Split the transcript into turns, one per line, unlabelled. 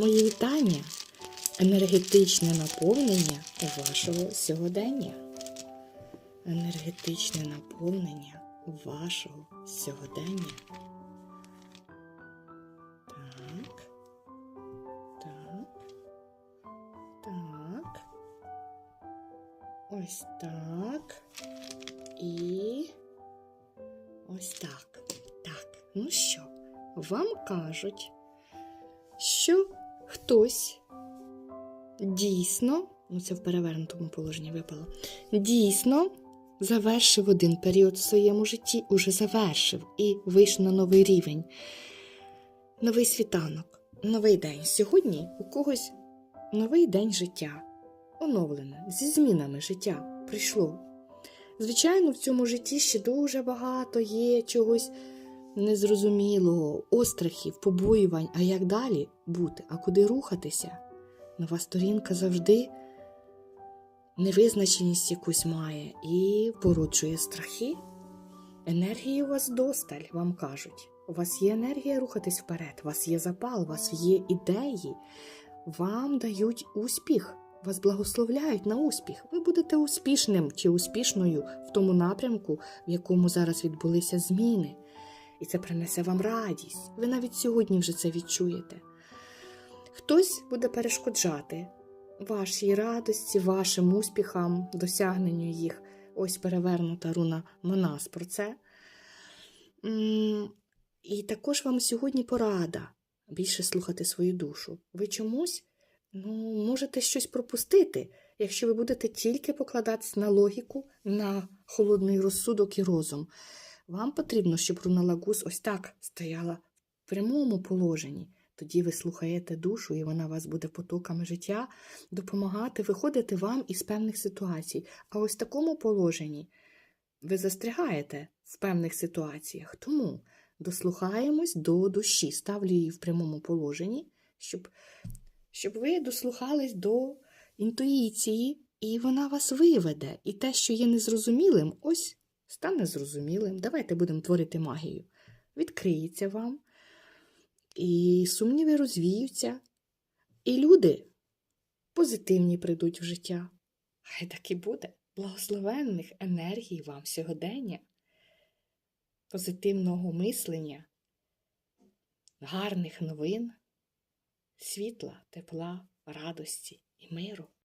Мої вітання, енергетичне наповнення вашого сьогодення. Енергетичне наповнення вашого сьогодення. Так. Так. Так. Ось так. І ось так. Так. Ну що, вам кажуть, що хтось дійсно, ну це в перевернутому положенні випало, дійсно завершив один період в своєму житті, уже завершив і вийшов на новий рівень, новий світанок, новий день. Сьогодні у когось новий день життя, оновлене, зі змінами життя прийшло. Звичайно, в цьому житті ще дуже багато є чогось незрозумілого, острахів, побоювань, а як далі бути, а куди рухатися? Нова сторінка завжди невизначеність якусь має і породжує страхи. Енергії у вас досталь, вам кажуть. У вас є енергія рухатись вперед, у вас є запал, у вас є ідеї, вам дають успіх, вас благословляють на успіх. Ви будете успішним чи успішною в тому напрямку, в якому зараз відбулися зміни. І це принесе вам радість. Ви навіть сьогодні вже це відчуєте. Хтось буде перешкоджати вашій радості, вашим успіхам, досягненню їх. Ось перевернута руна Монас про це. І також вам сьогодні порада більше слухати свою душу. Ви чомусь ну, можете щось пропустити, якщо ви будете тільки покладатись на логіку, на холодний розсудок і розум. Вам потрібно, щоб руна Лагус ось так стояла в прямому положенні. Тоді ви слухаєте душу, і вона вас буде потоками життя допомагати виходити вам із певних ситуацій. А ось в такому положенні ви застрягаєте в певних ситуаціях. Тому дослухаємось до душі, ставлю її в прямому положенні, щоб, щоб ви дослухались до інтуїції, і вона вас виведе. І те, що є незрозумілим, ось стане зрозумілим. Давайте будемо творити магію. Відкриється вам, і сумніви розвіються, і люди позитивні прийдуть в життя. Хай так і буде. Благословенних енергій вам сьогодення, позитивного мислення, гарних новин, світла, тепла, радості і миру.